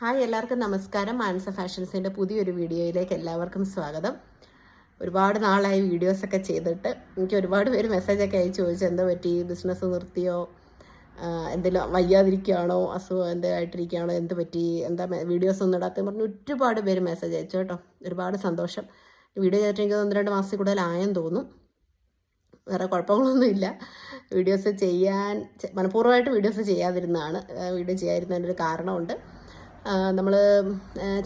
Hi എല്ലാവർക്കും നമസ്കാരം. മാനസ ഫാഷൻസിന്റെ പുതിയൊരു വീഡിയോയിലേക്ക് എല്ലാവർക്കും സ്വാഗതം. ഒരുപാട് നാളായി വീഡിയോസൊക്കെ ചെയ്തിട്ട് എനിക്ക് ഒരുപാട് പേര് മെസ്സേജൊക്കെ അയച്ചു ചോദിച്ചു എന്താ പറ്റി? ബിസിനസ് നിർത്തിയോ? എന്തെങ്കിലും വയ്യാതിരിക്കുകയാണോ? അസുഖം എന്തായിട്ടിരിക്കുകയാണോ എന്ത് പറ്റി? എന്താ വീഡിയോസ് ഒന്നും ഇടാത്ത പറഞ്ഞ് ഒരുപാട് പേര് മെസ്സേജ് അയച്ചു കേട്ടോ. ഒരുപാട് സന്തോഷം. വീഡിയോ ചെയ്തിട്ട് എനിക്ക് ഒന്ന് രണ്ട് മാസത്തിൽ കൂടുതലായെന്ന് തോന്നും വേറെ കുഴപ്പങ്ങളൊന്നുമില്ല വീഡിയോസ് ചെയ്യാൻ മനഃപൂർവമായിട്ട് വീഡിയോസ് ചെയ്യാതിരുന്നതാണ്. വീഡിയോ ചെയ്യാതിരുന്നതിന്റെ ഒരു കാരണമുണ്ട്. നമ്മൾ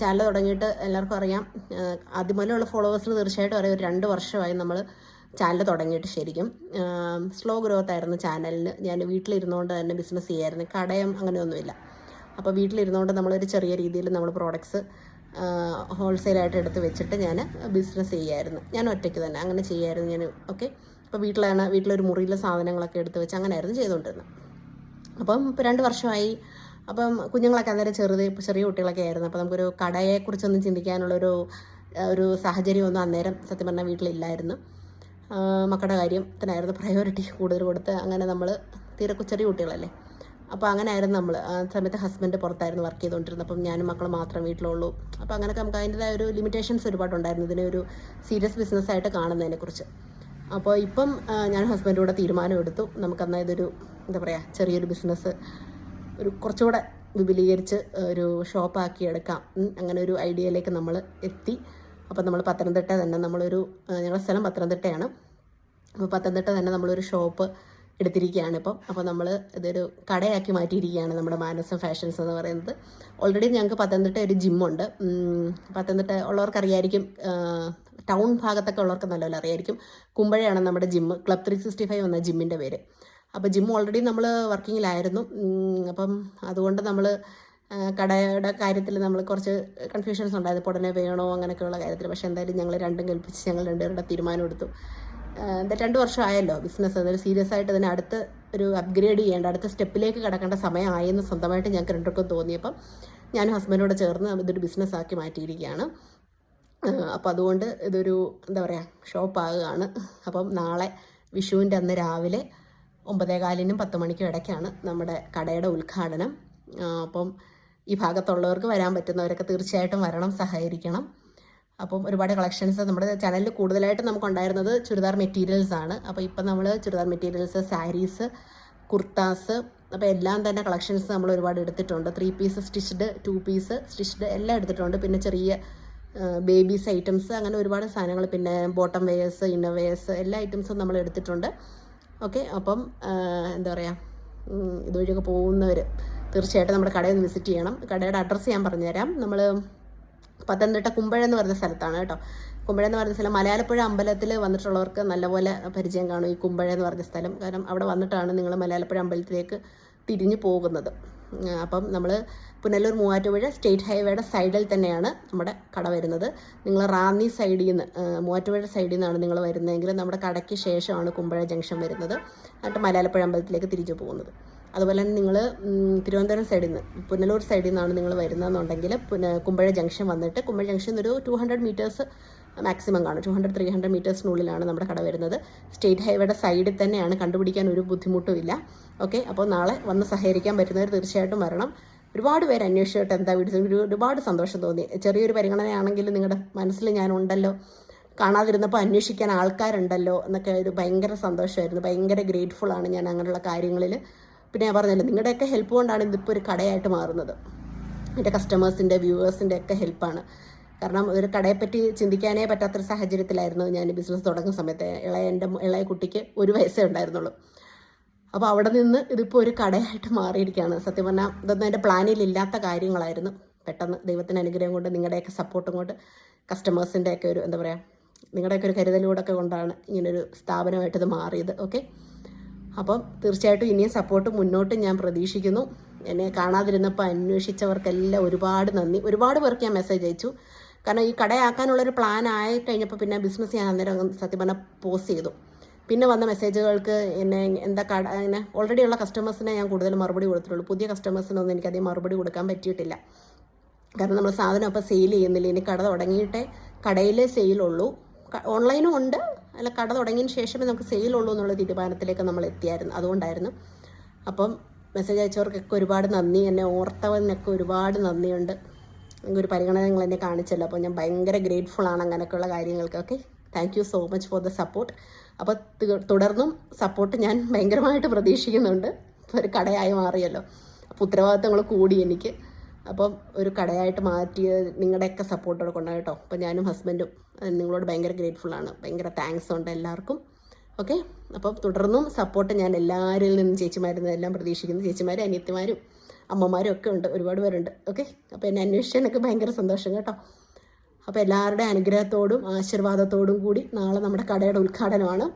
ചാനൽ തുടങ്ങിയിട്ട് എല്ലാവർക്കും അറിയാം. ആദ്യം മുതലുള്ള ഫോളോവേഴ്സിന് തീർച്ചയായിട്ടും അറിയാം. ഒരു രണ്ട് വർഷമായി നമ്മൾ ചാനൽ തുടങ്ങിയിട്ട് ശരിക്കും. സ്ലോ ഗ്രോത്ത് ആയിരുന്നു ചാനലിന് ഞാൻ വീട്ടിലിരുന്നുകൊണ്ട് തന്നെ ബിസിനസ് ചെയ്യായിരുന്നു. കടയം അങ്ങനെയൊന്നുമില്ല. അപ്പോൾ വീട്ടിലിരുന്നുകൊണ്ട് നമ്മളൊരു ചെറിയ രീതിയിൽ നമ്മൾ പ്രോഡക്ട്സ് ഹോൾസെയിലായിട്ട് എടുത്ത് വെച്ചിട്ട് ഞാൻ ബിസിനസ് ചെയ്യായിരുന്നു. ഞാൻ ഒറ്റയ്ക്ക് തന്നെ അങ്ങനെ ചെയ്യായിരുന്നു ഞാൻ ഓക്കെ അപ്പോൾ വീട്ടിലാണ് വീട്ടിലൊരു മുറിയിലെ സാധനങ്ങളൊക്കെ എടുത്ത് വെച്ച് അങ്ങനെയായിരുന്നു ചെയ്തുകൊണ്ടിരുന്നത് അപ്പം ഇപ്പോൾ രണ്ട് വർഷമായി അപ്പം കുഞ്ഞുങ്ങളൊക്കെ അന്നേരം ചെറുത് ചെറിയ കുട്ടികളൊക്കെ ആയിരുന്നു. അപ്പോൾ നമുക്കൊരു കടയെക്കുറിച്ചൊന്നും ചിന്തിക്കാനുള്ളൊരു ഒരു സാഹചര്യമൊന്നും അന്നേരം സത്യം പറഞ്ഞാൽ വീട്ടിലില്ലായിരുന്നു. മക്കളുടെ കാര്യത്തിനായിരുന്നു പ്രയോറിറ്റി കൂടുതൽ കൊടുത്ത് അങ്ങനെ നമ്മൾ തീരെ ചെറിയ കുട്ടികളല്ലേ. അപ്പോൾ അങ്ങനെ ആയിരുന്നു നമ്മൾ. ആ സമയത്ത് ഹസ്ബൻഡ് പുറത്തായിരുന്നു വർക്ക് ചെയ്തുകൊണ്ടിരുന്നത്. അപ്പം ഞാനും മക്കളും മാത്രം വീട്ടിലുള്ളൂ. അപ്പോൾ അങ്ങനെയൊക്കെ നമുക്ക് അതിന്റെതായ ഒരു ലിമിറ്റേഷൻസ് ഒരുപാടുണ്ടായിരുന്നു ഇതിനെ ഒരു സീരിയസ് ബിസിനസ്സായിട്ട് കാണുന്നതിനെക്കുറിച്ച് അപ്പോൾ ഇപ്പം ഞാൻ ഞാൻ കൂടെ തീരുമാനം എടുത്തു. നമുക്കന്നാ ഇതൊരു എന്താ പറയുക ചെറിയൊരു ബിസിനസ് ഒരു കുറച്ചുകൂടെ വിപുലീകരിച്ച് ഒരു ഷോപ്പാക്കി എടുക്കാം. അങ്ങനെ ഒരു ഐഡിയയിലേക്ക് നമ്മൾ എത്തി. അപ്പോൾ നമ്മൾ പത്തനംതിട്ട തന്നെ നമ്മളൊരു ഞങ്ങളുടെ സ്ഥലം പത്തനംതിട്ടയാണ്. അപ്പോൾ പത്തനംതിട്ട തന്നെ നമ്മളൊരു ഷോപ്പ് എടുത്തിരിക്കുകയാണ് ഇപ്പം. അപ്പോൾ നമ്മൾ ഇതൊരു കടയാക്കി മാറ്റിയിരിക്കുകയാണ് നമ്മുടെ മാനസം ഫാഷൻസ് എന്ന് പറയുന്നത്. ഓൾറെഡി ഞങ്ങൾക്ക് പത്തനംതിട്ട ഒരു ജിമ്മുണ്ട് പത്തനംതിട്ട ഉള്ളവർക്കറിയായിരിക്കും ടൗൺ ഭാഗത്തൊക്കെ ഉള്ളവർക്ക് നല്ലപോലെ അറിയായിരിക്കും. കുമ്പഴയാണ് നമ്മുടെ gym club three sixty five എന്ന ജിമ്മിന്റെ പേര്. അപ്പോൾ ജിം ഓൾറെഡി നമ്മൾ വർക്കിങ്ങിലായിരുന്നു അപ്പം അതുകൊണ്ട് നമ്മൾ കടയുടെ കാര്യത്തിൽ നമ്മൾ കുറച്ച് കൺഫ്യൂഷൻസ് ഉണ്ടായത് ഉടനെ വേണോ അങ്ങനെയൊക്കെയുള്ള കാര്യത്തിൽ പക്ഷേ എന്തായാലും ഞങ്ങൾ രണ്ടും കൽപ്പിച്ച് ഞങ്ങൾ രണ്ടുപേരുടെ തീരുമാനം എടുത്തു. എന്താ രണ്ട് വർഷമായല്ലോ ബിസിനസ് അതൊരു സീരിയസ് ആയിട്ട് തന്നെ അടുത്ത ഒരു അപ്ഗ്രേഡ് ചെയ്യേണ്ട അടുത്ത സ്റ്റെപ്പിലേക്ക് കിടക്കേണ്ട സമയമായെന്ന് സ്വന്തമായിട്ട് ഞങ്ങൾക്ക് രണ്ടുപേർക്കും തോന്നിയപ്പം ഞാനും ഹസ്ബൻഡോട് ചേർന്ന് ഇതൊരു ബിസിനസ് ആക്കി മാറ്റിയിരിക്കുകയാണ്. അപ്പം അതുകൊണ്ട് ഇതൊരു എന്താ പറയുക ഷോപ്പാകുകയാണ് അപ്പം നാളെ വിഷുവിന്റെ അന്ന് രാവിലെ ഒമ്പതേകാലിനും പത്ത് മണിക്കും ഇടയ്ക്കാണ് നമ്മുടെ കടയുടെ ഉദ്ഘാടനം. അപ്പം ഈ ഭാഗത്തുള്ളവർക്ക് വരാൻ പറ്റുന്നവരൊക്കെ തീർച്ചയായിട്ടും വരണം സഹകരിക്കണം. അപ്പം ഒരുപാട് കളക്ഷൻസ് നമ്മുടെ ചാനലിൽ കൂടുതലായിട്ട് നമുക്കുണ്ടായിരുന്നത് ചുരിദാർ മെറ്റീരിയൽസ് ആണ്. അപ്പോൾ ഇപ്പം നമ്മൾ ചുരിദാർ മെറ്റീരിയൽസ് സാരീസ് കുർത്താസ് അപ്പോൾ എല്ലാം തന്നെ കളക്ഷൻസ് നമ്മൾ ഒരുപാട് എടുത്തിട്ടുണ്ട്. Three piece stitched two piece stitched എല്ലാം എടുത്തിട്ടുണ്ട്. പിന്നെ ചെറിയ ബേബീസ് ഐറ്റംസ് അങ്ങനെ ഒരുപാട് സാധനങ്ങൾ പിന്നെ ബോട്ടം വെയേഴ്സ് ഇന്നർ വെയേഴ്സ് എല്ലാ ഐറ്റംസും നമ്മൾ എടുത്തിട്ടുണ്ട്. ഓക്കെ അപ്പം എന്താ പറയുക ഇതുവഴിയൊക്കെ പോകുന്നവർ തീർച്ചയായിട്ടും നമ്മുടെ കടയിൽ ഒന്ന് വിസിറ്റ് ചെയ്യണം. കടയുടെ അഡ്രസ്സ് ഞാൻ പറഞ്ഞുതരാം. നമ്മൾ പത്തനംതിട്ട കുമ്പഴ എന്ന് പറയുന്ന സ്ഥലത്താണ് കേട്ടോ. കുമ്പഴ എന്ന് പറയുന്ന സ്ഥലം മലയാളപ്പുഴ അമ്പലത്തിൽ വന്നിട്ടുള്ളവർക്ക് നല്ലപോലെ പരിചയം കാണും ഈ കുമ്പഴ എന്ന് പറഞ്ഞ സ്ഥലം. കാരണം അവിടെ വന്നിട്ടാണ് നിങ്ങൾ മലയാളപ്പുഴ അമ്പലത്തിലേക്ക് തിരിഞ്ഞു പോകുന്നത്. അപ്പം നമ്മൾ പുനലൂർ മൂവാറ്റുപുഴ സ്റ്റേറ്റ് ഹൈവേയുടെ സൈഡിൽ തന്നെയാണ് നമ്മുടെ കട വരുന്നത്. നിങ്ങൾ റാന്നി സൈഡിൽ നിന്ന് മൂവാറ്റുപുഴ സൈഡിൽ നിന്നാണ് നിങ്ങൾ വരുന്നതെങ്കിൽ നമ്മുടെ കടയ്ക്ക് ശേഷമാണ് കുമ്പഴ ജംഗ്ഷൻ വരുന്നത്. എന്നിട്ട് മലയാളപ്പുഴ അമ്പലത്തിലേക്ക് തിരിച്ചു പോകുന്നത്. അതുപോലെ തന്നെ നിങ്ങൾ തിരുവനന്തപുരം സൈഡിൽ നിന്ന് പുനലൂർ സൈഡിൽ നിന്നാണ് നിങ്ങൾ വരുന്നതെന്നുണ്ടെങ്കിൽ കുമ്പഴ ജംഗ്ഷൻ വന്നിട്ട് കുമ്പഴ ജംഗ്ഷൻ ഒരു ടു ഹൺഡ്രഡ് മീറ്റേഴ്സ് മാക്സിമം കാണും. ടു ഹൺഡ്രഡ് ത്രീ ഹൺഡ്രഡ് മീറ്റേഴ്സിനുള്ളിലാണ് നമ്മുടെ കട വരുന്നത്. സ്റ്റേറ്റ് ഹൈവേയുടെ സൈഡിൽ തന്നെയാണ് കണ്ടുപിടിക്കാൻ ഒരു ബുദ്ധിമുട്ടും ഇല്ല. ഓക്കെ അപ്പോൾ നാളെ വന്ന് സഹകരിക്കാൻ പറ്റുന്നവർ തീർച്ചയായിട്ടും വരണം. ഒരുപാട് പേര് അന്വേഷിച്ചിട്ട് എന്താ ഒരു ഒരുപാട് സന്തോഷം തോന്നി. ചെറിയൊരു പരിഗണനയാണെങ്കിലും നിങ്ങളുടെ മനസ്സിൽ ഞാനുണ്ടല്ലോ. കാണാതിരുന്നപ്പോൾ അന്വേഷിക്കാൻ ആൾക്കാരുണ്ടല്ലോ എന്നൊക്കെ ഒരു ഭയങ്കര സന്തോഷമായിരുന്നു. ഭയങ്കര ഗ്രേറ്റ്ഫുൾ ആണ് ഞാൻ അങ്ങനെയുള്ള കാര്യങ്ങളിൽ. പിന്നെ ഞാൻ പറഞ്ഞല്ലോ നിങ്ങളുടെയൊക്കെ ഹെൽപ്പ് കൊണ്ടാണ് ഇതിപ്പോൾ ഒരു കടയായിട്ട് മാറുന്നത്. എന്റെ കസ്റ്റമേഴ്സിന്റെ വ്യൂവേഴ്സിന്റെ ഒക്കെ ഹെൽപ്പാണ് കാരണം ഒരു കടയെപ്പറ്റി ചിന്തിക്കാനേ പറ്റാത്തൊരു സാഹചര്യത്തിലായിരുന്നു ഞാൻ ബിസിനസ് തുടങ്ങുന്ന സമയത്ത്. ഇളയ എന്റെ ഇളയ കുട്ടിക്ക് ഒരു വയസ്സേ ഉണ്ടായിരുന്നുള്ളൂ. അപ്പോൾ അവിടെ നിന്ന് ഇതിപ്പോൾ ഒരു കടയായിട്ട് മാറിയിരിക്കുകയാണ്. സത്യം പറഞ്ഞാൽ ഇതൊന്നും എന്റെ പ്ലാനിലില്ലാത്ത കാര്യങ്ങളായിരുന്നു. പെട്ടെന്ന് ദൈവത്തിന്റെ അനുഗ്രഹം കൊണ്ട് നിങ്ങളുടെയൊക്കെ സപ്പോർട്ടും കൊണ്ട് കസ്റ്റമേഴ്സിന്റെയൊക്കെ ഒരു എന്താ പറയുക നിങ്ങളുടെയൊക്കെ ഒരു കരുതലൂടൊക്കെ കൊണ്ടാണ് ഇങ്ങനൊരു സ്ഥാപനമായിട്ട് ഇത് മാറിയത്. ഓക്കെ അപ്പം തീർച്ചയായിട്ടും ഇനിയും സപ്പോർട്ട് മുന്നോട്ട് ഞാൻ പ്രതീക്ഷിക്കുന്നു. എന്നെ കാണാതിരുന്നപ്പോൾ അന്വേഷിച്ചവർക്കെല്ലാം ഒരുപാട് നന്ദി. ഒരുപാട് പേർക്ക് ഞാൻ മെസ്സേജ് അയച്ചു. കാരണം ഈ കടയാക്കാനുള്ളൊരു പ്ലാൻ ആയി കഴിഞ്ഞപ്പോൾ പിന്നെ ബിസിനസ് ഞാൻ അന്നേരം സത്യം പറഞ്ഞാൽ പോസ് ചെയ്തു. പിന്നെ വന്ന മെസ്സേജുകൾക്ക് എന്നെ എന്താ കട അങ്ങനെ ഓൾറെഡി ഉള്ള കസ്റ്റമേഴ്സിനെ ഞാൻ കൂടുതൽ മറുപടി കൊടുത്തിട്ടുള്ളൂ. പുതിയ കസ്റ്റമേഴ്സിനൊന്നും എനിക്കധികം മറുപടി കൊടുക്കാൻ പറ്റിയിട്ടില്ല. കാരണം നമ്മൾ സാധനം അപ്പോൾ സെയിൽ ചെയ്യുന്നില്ല. ഇനി കട തുടങ്ങിയിട്ടേ കടയിലെ സെയിലുള്ളൂ ഓൺലൈനും ഉണ്ട്. അല്ല കട തുടങ്ങിയതിന് ശേഷമേ നമുക്ക് സെയിലുള്ളൂ എന്നുള്ള തീരുമാനത്തിലേക്ക് നമ്മൾ എത്തിയായിരുന്നു. അതുകൊണ്ടായിരുന്നു. അപ്പം മെസ്സേജ് അയച്ചവർക്കൊക്കെ ഒരുപാട് നന്ദി. എന്നെ ഓർത്തവനൊക്കെ ഒരുപാട് നന്ദിയുണ്ട്. ഒരു പരിഗണന നിങ്ങൾ എന്നെ കാണിച്ചല്ലോ. അപ്പോൾ ഞാൻ ഭയങ്കര ഗ്രേറ്റ്ഫുൾ ആണ് അങ്ങനെയൊക്കെയുള്ള കാര്യങ്ങൾക്കൊക്കെ. Thank you so much for the support അപ്പോൾ തുടർന്നും സപ്പോർട്ട് ഞാൻ ഭയങ്കരമായിട്ട് പ്രതീക്ഷിക്കുന്നുണ്ട്. ഒരു കടയായി മാറിയല്ലോ. അപ്പോൾ ഉത്തരവാദിത്തങ്ങൾ കൂടി എനിക്ക്. അപ്പം ഒരു കടയായിട്ട് മാറ്റിയ നിങ്ങളുടെയൊക്കെ സപ്പോർട്ടോടെ കൊണ്ടാണ് കേട്ടോ. അപ്പോൾ ഞാനും ഹസ്ബൻഡും നിങ്ങളോട് ഭയങ്കര ആണ്. ഭയങ്കര താങ്ക്സ് ഉണ്ട് എല്ലാവർക്കും. ഓക്കെ അപ്പം തുടർന്നും സപ്പോർട്ട് ഞാൻ എല്ലാവരിൽ നിന്നും ചേച്ചിമാരിൽ നിന്നും എല്ലാം പ്രതീക്ഷിക്കുന്നു. ചേച്ചിമാരും അനിയത്തിമാരും അമ്മമാരും ഒക്കെ ഉണ്ട് ഒരുപാട് പേരുണ്ട്. ഓക്കെ അപ്പോൾ എന്നെ അന്വേഷിച്ചാനൊക്കെ ഭയങ്കര സന്തോഷം കേട്ടോ. അപ്പോൾ എല്ലാവരുടെ അനുഗ്രഹത്തോടും ആശീർവാദത്തോടും കൂടി നാളെ നമ്മുടെ കടയുടെ ഉദ്ഘാടനമാണ്.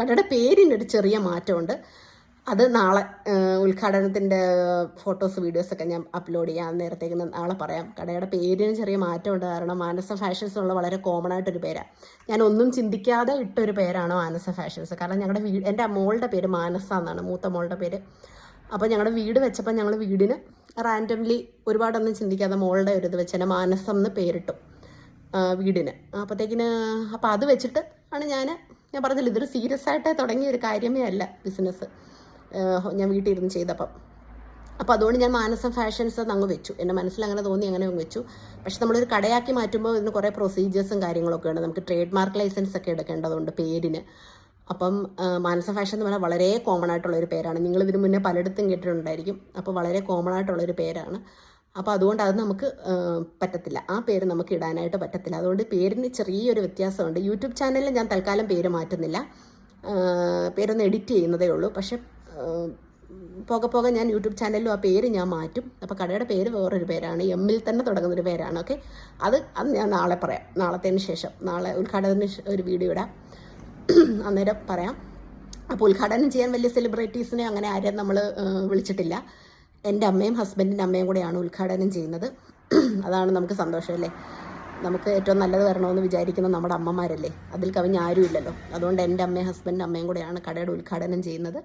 കടയുടെ പേരിന്റെ ഒരു ചെറിയ മാറ്റമുണ്ട്. അത് നാളെ ഉദ്ഘാടനത്തിന്റെ ഫോട്ടോസ് വീഡിയോസൊക്കെ ഞാൻ അപ്ലോഡ് ചെയ്യാം നേരത്തേക്ക് നാളെ പറയാം. കടയുടെ പേരിന് ചെറിയ മാറ്റമുണ്ട്. കാരണം മാനസ ഫാഷൻസ് എന്നുള്ള വളരെ കോമൺ ആയിട്ടൊരു പേരാണ് ഞാൻ ഒന്നും ചിന്തിക്കാതെ ഇട്ടൊരു പേരാണ് മാനസ ഫാഷൻസ് കാരണം ഞങ്ങളുടെ വീട് എന്റെ മോളുടെ പേര് മാനസ എന്നാണ്. മൂത്ത മോളുടെ പേര്. അപ്പോൾ ഞങ്ങളുടെ വീട് വെച്ചപ്പോൾ ഞങ്ങൾ വീടിന് റാൻഡംലി ഒരുപാടൊന്നും ചിന്തിക്കാതെ മോളുടെ ഒരു ഇത് വെച്ച് മാനസം എന്ന് പേരിട്ടു വീടിന്. അപ്പോഴത്തേക്കിന് അപ്പോൾ അത് വെച്ചിട്ട് ആണ് ഞാൻ ഞാൻ പറഞ്ഞില്ല ഇതൊരു സീരിയസ് ആയിട്ട് തുടങ്ങിയ ഒരു കാര്യമേ അല്ല ബിസിനസ് ഞാൻ വീട്ടിലിരുന്ന് ചെയ്തപ്പം. അപ്പോൾ അതുകൊണ്ട് ഞാൻ മാനസം ഫാഷൻസ് എന്ന് അങ്ങ് വെച്ചു. എന്റെ മനസ്സിൽ അങ്ങനെ തോന്നി അങ്ങനെ അങ്ങ് വെച്ചു. പക്ഷെ നമ്മളൊരു കടയാക്കി മാറ്റുമ്പോൾ ഇതിന് കുറേ പ്രൊസീജിയേഴ്സും കാര്യങ്ങളൊക്കെ ഉണ്ട് നമുക്ക് ട്രേഡ് മാർക്ക് ലൈസൻസ് ഒക്കെ എടുക്കേണ്ടതുണ്ട് പേരിന്. അപ്പം മാനസ ഫാഷൻ എന്ന് പറഞ്ഞാൽ വളരെ കോമൺ ആയിട്ടുള്ള ഒരു പേരാണ്. നിങ്ങൾ ഇതിനു മുന്നേ പലയിടത്തും കേട്ടിട്ടുണ്ടായിരിക്കും. അപ്പോൾ വളരെ കോമൺ ആയിട്ടുള്ള ഒരു പേരാണ്. അപ്പോൾ അതുകൊണ്ട് അത് നമുക്ക് പറ്റത്തില്ല. ആ പേര് നമുക്ക് ഇടാനായിട്ട് പറ്റത്തില്ല. അതുകൊണ്ട് പേരിന് ചെറിയൊരു വ്യത്യാസമുണ്ട്. യൂട്യൂബ് ചാനലിൽ ഞാൻ തൽക്കാലം പേര് മാറ്റുന്നില്ല. പേരൊന്ന് എഡിറ്റ് ചെയ്യുന്നതേ ഉള്ളൂ. പക്ഷെ പോകെ പോകെ ഞാൻ യൂട്യൂബ് ചാനലിലും ആ പേര് ഞാൻ മാറ്റും. അപ്പോൾ കടയുടെ പേര് വേറൊരു പേരാണ്. എമ്മിൽ തന്നെ തുടങ്ങുന്നൊരു പേരാണ്. ഓക്കെ? അത് അത് ഞാൻ നാളെ പറയാം. നാളത്തേന് ശേഷം. നാളെ ഉദ്ഘാടനത്തിന് ഒരു വീഡിയോ ഇടാം. അന്നേരം പറയാം. അപ്പോൾ ഉദ്ഘാടനം ചെയ്യാൻ വലിയ സെലിബ്രിറ്റീസിനെ അങ്ങനെ ആരെയും നമ്മൾ വിളിച്ചിട്ടില്ല. എന്റെ അമ്മയും ഹസ്ബൻഡിന്റെ അമ്മയും കൂടെയാണ് ഉദ്ഘാടനം ചെയ്യുന്നത്. അതാണ് നമുക്ക് സന്തോഷമല്ലേ നമുക്ക് ഏറ്റവും നല്ലത് വരണമെന്ന് വിചാരിക്കുന്ന നമ്മുടെ അമ്മമാരല്ലേ? അതിൽ കവിഞ്ഞ് ആരും ഇല്ലല്ലോ. അതുകൊണ്ട് എന്റെ അമ്മയും ഹസ്ബൻഡിന്റെ അമ്മയും കൂടെയാണ് കടയുടെ ഉദ്ഘാടനം ചെയ്യുന്നത്.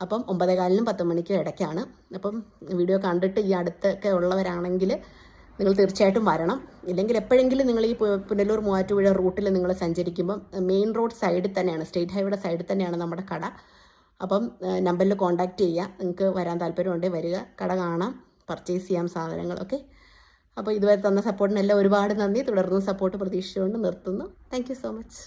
അപ്പം ഒമ്പതേകാലിനും പത്ത് മണിക്കും ഇടയ്ക്കാണ്. അപ്പം വീഡിയോ കണ്ടിട്ട് ഈ അടുത്തൊക്കെ ഉള്ളവരാണെങ്കിൽ നിങ്ങൾ തീർച്ചയായിട്ടും വരണം. ഇല്ലെങ്കിൽ എപ്പോഴെങ്കിലും നിങ്ങൾ ഈ പുനലൂർ മൂവാറ്റുപുഴ റൂട്ടിൽ നിങ്ങൾ സഞ്ചരിക്കുമ്പം മെയിൻ റോഡ് സൈഡിൽ തന്നെയാണ് സ്റ്റേറ്റ് ഹൈവേയുടെ സൈഡിൽ തന്നെയാണ് നമ്മുടെ കട. അപ്പം നമ്പറിൽ കോൺടാക്റ്റ് ചെയ്യുക. നിങ്ങൾക്ക് വരാൻ താല്പര്യമുണ്ടെങ്കിൽ വരിക. കട കാണാം പർച്ചേസ് ചെയ്യാം സാധനങ്ങളൊക്കെ അപ്പോൾ ഇതുവരെ തന്ന സപ്പോർട്ടിനെല്ലാം ഒരുപാട് നന്ദി. തുടർന്ന് സപ്പോർട്ട് പ്രതീക്ഷിച്ചുകൊണ്ട് നിർത്തുന്നു. Thank so much.